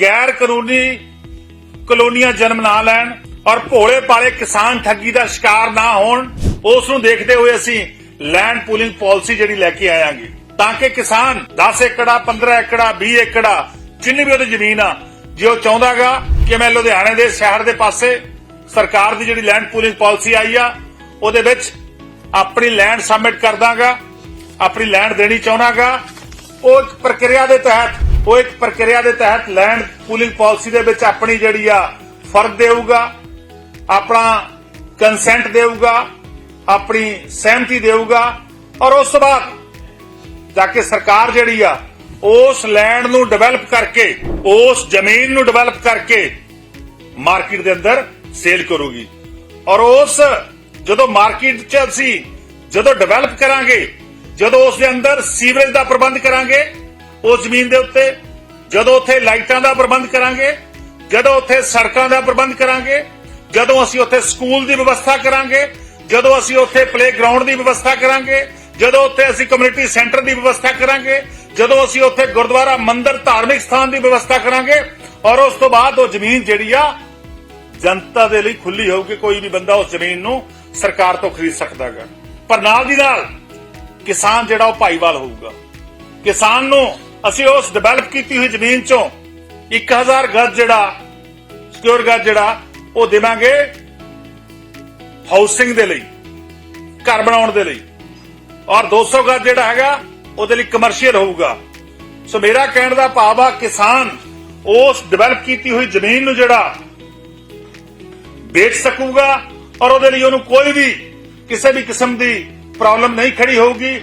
ਗੈਰ ਕਾਨੂੰਨੀ ਕਲੋਨੀਆਂ ਜਨਮ ਨਾ ਲੈਣ ਔਰ ਭੋਲੇ ਪਾਲੇ ਕਿਸਾਨ ਠੱਗੀ ਦਾ ਸ਼ਿਕਾਰ ਨਾ ਹੋਣ, ਉਸ ਨੂੰ ਦੇਖਦੇ ਹੋਏ ਅਸੀਂ ਲੈਂਡ ਪੂਲਿੰਗ ਪਾਲਿਸੀ ਜਿਹੜੀ ਲੈ ਕੇ ਆਵਾਂਗੇ ਤਾਂ ਕਿ ਕਿਸਾਨ 10 ਏਕੜਾ 15 ਏਕੜਾ 20 ਏਕੜਾ, ਜਿੰਨੀ ਵੀ ਉਹਦੀ ਜ਼ਮੀਨ ਆ, ਜੇ ਉਹ ਚਾਹੁੰਦਾਗਾ ਕਿ ਮੈਂ ਲੁਧਿਆਣੇ ਦੇ ਸ਼ਹਿਰ ਦੇ ਪਾਸੇ ਸਰਕਾਰ ਦੀ ਜਿਹੜੀ ਲੈਂਡ ਪੂਲਿੰਗ ਪਾਲਿਸੀ ਆਈ ਆ, ਉਹਦੇ ਵਿੱਚ ਆਪਣੀ ਲੈਂਡ ਸਬਮਿਟ ਕਰ ਦਾਂਗਾ ਆਪਣੀ ਲੈਂਡ ਦੇਣੀ ਚਾਹੁੰਦਾਗਾ, ਉਹ ਇੱਕ ਪ੍ਰਕਿਰਿਆ ਦੇ ਤਹਿਤ ਉਹ ਇੱਕ ਪ੍ਰਕਿਰਿਆ ਦੇ ਤਹਿਤ ਲੈਂਡ ਪੂਲਿੰਗ ਪਾਲਿਸੀ ਦੇ ਵਿੱਚ ਆਪਣੀ ਜਿਹੜੀ ਆ ਫਰਜ਼ ਦੇਊਗਾ, ਆਪਣਾ ਕੰਸੈਂਟ ਦੇਊਗਾ, ਆਪਣੀ ਸਹਿਮਤੀ ਦੇਊਗਾ ਔਰ ਉਸ ਤੋਂ ਬਾਅਦ ਜਾ ਕੇ ਸਰਕਾਰ ਜਿਹੜੀ ਆ, ਉਸ ਲੈਂਡ ਨੂੰ ਡਿਵੈਲਪ ਕਰਕੇ, ਉਸ ਜ਼ਮੀਨ ਨੂੰ ਡਿਵੈਲਪ ਕਰਕੇ ਮਾਰਕੀਟ ਦੇ ਅੰਦਰ ਸੇਲ ਕਰੂਗੀ। ਔਰ ਉਸ ਜਦੋਂ ਮਾਰਕੀਟ 'ਚ ਅਸੀਂ ਜਦੋਂ ਡਿਵੈਲਪ ਕਰਾਂਗੇ, ਜਦੋਂ ਉਸ ਦੇ ਅੰਦਰ ਸੀਵਰੇਜ ਦਾ ਪ੍ਰਬੰਧ ਕਰਾਂਗੇ ਉਸ ਜ਼ਮੀਨ ਦੇ ਉੱਤੇ, ਜਦੋਂ ਉੱਥੇ ਲਾਈਟਾਂ ਦਾ ਪ੍ਰਬੰਧ ਕਰਾਂਗੇ, ਜਦੋਂ ਉੱਥੇ ਸੜਕਾਂ ਦਾ ਪ੍ਰਬੰਧ ਕਰਾਂਗੇ, ਜਦੋਂ ਅਸੀਂ ਉੱਥੇ ਸਕੂਲ ਦੀ ਵਿਵਸਥਾ ਕਰਾਂਗੇ, ਜਦੋਂ ਅਸੀਂ ਉੱਥੇ ਪਲੇਗਰਾਉਂਡ ਦੀ ਵਿਵਸਥਾ ਕਰਾਂਗੇ, ਜਦੋਂ ਉੱਥੇ ਅਸੀਂ ਕਮਿਊਨਿਟੀ ਸੈਂਟਰ ਦੀ ਵਿਵਸਥਾ ਕਰਾਂਗੇ, ਜਦੋਂ ਅਸੀਂ ਉੱਥੇ ਗੁਰਦੁਆਰਾ ਮੰਦਿਰ ਧਾਰਮਿਕ ਸਥਾਨ ਦੀ ਵਿਵਸਥਾ ਕਰਾਂਗੇ, ਔਰ ਉਸ ਤੋਂ ਬਾਅਦ ਉਹ ਜ਼ਮੀਨ ਜਿਹੜੀ ਆ, ਜਨਤਾ ਦੇ ਲਈ ਖੁੱਲੀ ਹੋਊਗੀ, ਕੋਈ ਵੀ ਬੰਦਾ ਉਸ ਜ਼ਮੀਨ ਨੂੰ ਸਰਕਾਰ ਤੋਂ ਖਰੀਦ ਸਕਦਾ ਹੈਗਾ ਪਰ ਨਾਲ ਦੀ ਨਾਲ ਕਿਸਾਨ ਜਿਹੜਾ ਉਹ ਭਾਈਵਾਲ ਹੋਊਗਾ। ਕਿਸਾਨ ਨੂੰ ਅਸੀਂ ਉਸ ਡਿਵੈਲਪ ਕੀਤੀ ਹੋਈ ਜ਼ਮੀਨ ਚੋਂ 1000 ਗੱਜ ਜਿਹੜਾ ਸਿਕਿਉਰ ਗੱਜ ਜਿਹੜਾ, ਉਹ ਦੇਵਾਂਗੇ ਹਾਊਸਿੰਗ ਦੇ ਲਈ, ਘਰ ਬਣਾਉਣ ਦੇ ਲਈ। ਔਰ 200 ਗੱਜ ਜਿਹੜਾ ਹੈਗਾ, ਉਹਦੇ ਲਈ ਕਮਰਸ਼ੀਅਲ ਹੋਊਗਾ। ਸੋ ਮੇਰਾ ਕਹਿਣ ਦਾ ਭਾਵ ਆ, ਕਿਸਾਨ ਉਸ ਡਿਵੈਲਪ ਕੀਤੀ ਹੋਈ ਜ਼ਮੀਨ ਨੂੰ ਜਿਹੜਾ ਵੇਚ ਸਕੂਗਾ ਔਰ ਉਹਦੇ ਲਈ ਉਹਨੂੰ ਕੋਈ ਵੀ ਕਿਸੇ ਵੀ ਕਿਸਮ ਦੀ ਪ੍ਰੋਬਲਮ ਨਹੀਂ ਖੜੀ ਹੋਊਗੀ।